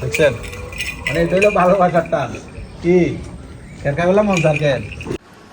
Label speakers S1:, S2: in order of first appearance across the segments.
S1: দেখছেন? মানে এটা হলো ভালোবাসার কি?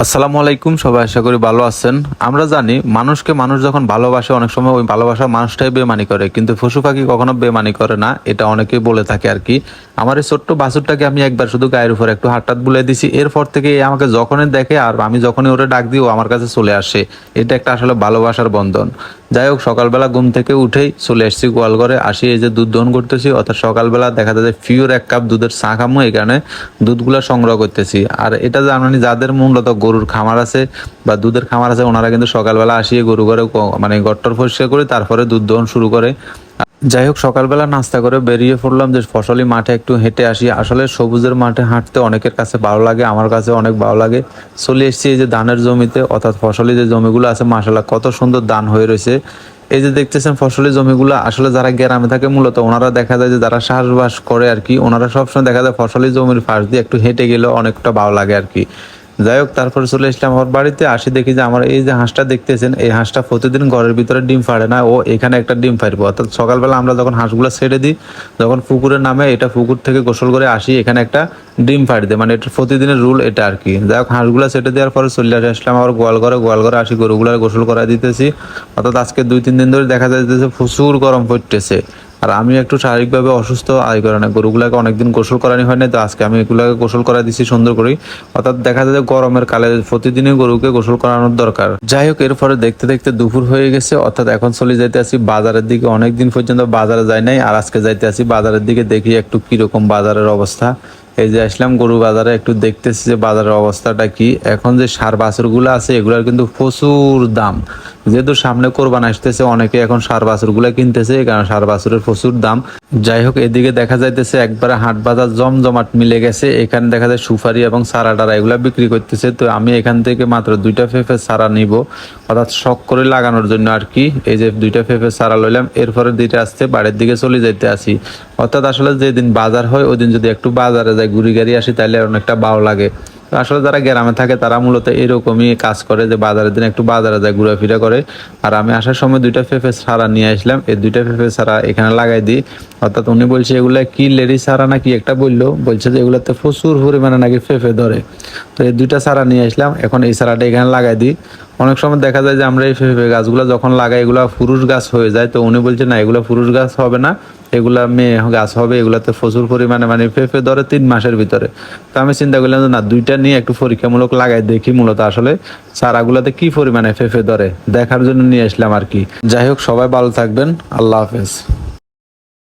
S2: আসসালামু আলাইকুম, সবাই আশা করি ভালো আছেন। আমরা জানি, মানুষকে মানুষ যখন ভালোবাসে, অনেক সময় ওই ভালোবাসা মানুষটাই বেমানি করে। কিন্তু পশু পাখি কখনো বেমানি করে না, এটা অনেকেই বলে থাকে আর কি। আমার এই ছোট্ট বাছুরটাকে আমি একবার শুধু গায়ের উপর একটু হাটটাত বুলে দিছি। এরপর থেকে আমাকে যখনই দেখে আর আমি যখনই ওরে ডাক দিই, ও আমার কাছে চলে আসে। এটা একটা আসলে ভালোবাসার বন্ধন। যাই হোক, সকালবেলা ঘুম থেকে উঠেই চলে এসেছি গোয়াল ঘরে আসি এই যে দুধ দহন করতেছি, অর্থাৎ সকালবেলা দেখা যায় যে ফিওর এক কাপ দুধের চা খামো এখানে দুধগুলো সংগ্রহ করতেছি। আর এটা জানি যাদের মূলত গরুর খামার আছে বা দুধের খামার আছে, ওনারা কিন্তু সকালবেলা আসিয়ে গরু ঘরে মানে গট্টর পরিষ্কার করে তারপরে দুধ দহন শুরু করে। যাই হোক, সকালবেলা নাস্তা করে বেরিয়ে পড়লাম যে ফসলি মাঠে একটু হেঁটে আসি। আসলে সবুজের মাঠে হাঁটতে অনেকের কাছে ভালো লাগে, আমার কাছে অনেক ভালো লাগে। চলে এসেছি এই যে ধানের জমিতে, অর্থাৎ ফসলি যে জমিগুলো আছে মাসাল্লাহ কত সুন্দর ধান হয়ে রয়েছে। এই যে দেখতেছেন ফসলি জমিগুলো, আসলে যারা গ্রামে থাকে, মূলত ওনারা দেখা যায় যে যারা চাষবাস করে আর কি, ওনারা সবসময় দেখা যায় ফসলি জমির পাশ দিয়ে একটু হেঁটে গেলে অনেকটা ভালো লাগে আর কি। যাই হোক, তারপরে চলে এসলাম আমার বাড়িতে। আসি দেখি যে আমার এই যে হাঁসটা দেখতেছেন, এই হাঁসটা প্রতিদিন ঘরের ভিতরে ডিম ফাড়ে না, ও এখানে একটা ডিম ফাড়বো। অর্থাৎ সকালবেলা আমরা যখন হাঁসগুলো ছেড়ে দিই, যখন পুকুরে নামে এটা পুকুর থেকে গোসল করে আসি, এখানে একটা ডিম ফাড়ি দেয়। মানে এটা প্রতিদিনের রুল এটা আর কি। যাই হোক, হাঁসগুলো ছেড়ে দেওয়ার পরে চলে আসলাম আবার গোয়াল ঘরে। গোয়াল ঘরে আসি গরুগুলো গোসল করা দিতেছি। অর্থাৎ আজকে দুই, তিন দিন ধরে দেখা যাচ্ছে প্রচুর গরম পড়তেছে। আর আমি একটু শারীরিকভাবে অসুস্থ আয় করে না গরুগুলাকে অনেকদিন গোসল করানি হয় না তো আজকে আমি এগুলাকে গোসল করা দিছি সুন্দর করে অর্থাৎ দেখা যায় যে গরমের কালে প্রতিদিনই গরুকে গোসল করানোর দরকার। যাই হোক, এরপরে দেখতে দেখতে দুপুর হয়ে গেছে, অর্থাৎ এখন চলে যাইতে আসি বাজারের দিকে। অনেকদিন পর্যন্ত বাজারে যাই নাই, আর আজকে যাইতে আসি বাজারের দিকে, দেখি একটু কীরকম বাজারের অবস্থা। এই যে আসলাম গরু বাজারে, একটু দেখতেছি যে বাজারের অবস্থাটা কি। এখন যে সার বাছুরগুলো আছে, এগুলার কিন্তু প্রচুর দাম। যেহেতু সামনে কোরবান আসতেছে, অনেকে এখন সার বাছুরগুলো কিনতেছে কারণ সার বাছুরের প্রচুর দাম। যাই হোক, এদিকে দেখা যাইতেছে একবারে হাট বাজার জমজমাট মিলে গেছে। এখানে দেখা যায় সুপারি এবং সারা টারা এগুলা বিক্রি করতেছে। তো আমি এখান থেকে মাত্র দুইটা ফেফে সারা নিব। অর্থাৎ শখ করে লাগানোর জন্য আর কি। এই যে দুইটা ফেফে সারা লইলাম, এরপরে দুইটা আসতে বাড়ির দিকে চলে যাইতে আসি। অর্থাৎ আসলে যেদিন বাজার হয় ওই দিন যদি একটু বাজারে যাই, ঘুরি গাড়ি আসি তাহলে অনেকটা ভালো লাগে। আসলে যারা গ্রামে থাকে, তারা মূলত এরকমই কাজ করে যে বাজারের দিন একটু বাজারে যায়, ঘোরাফেরা করে। আর আমি আসার সময় দুইটা ফেফে সারা নিয়ে আসলাম। এই দুইটা ফেফে সারা এখানে লাগাই দিই। অর্থাৎ উনি বলছে, এগুলো কি লেডি সারা নাকি? একটা বলল, বলছে যে, এগুলোতে প্রচুর পরিমাণে নাকি ফেফে ধরে। তো এই দুইটা সারা নিয়ে আসলাম। এখন এই সারাটা এখানে লাগাই দিই। অনেক সময় দেখা যায় যে, আমরা এই ফেফে গাছগুলো যখন লাগাই, এগুলো পুরুষ গাছ হয়ে যায়। তো উনি বলছে, না, এগুলো পুরুষ গাছ হবে না। এগুলা মেয়ে গাছ হবে, এগুলাতে প্রচুর পরিমাণে মানে ফেফে ধরে তিন মাসের ভিতরে। তো আমি চিন্তা করলাম যে না, দুইটা নিয়ে একটু পরীক্ষামূলক লাগাই দেখি মূলত আসলে চারাগুলাতে কি পরিমাণে ফেফে ধরে। দেখার জন্য নিয়ে আসলাম আর কি। যাই হোক, সবাই ভালো থাকবেন। আল্লাহ হাফেজ।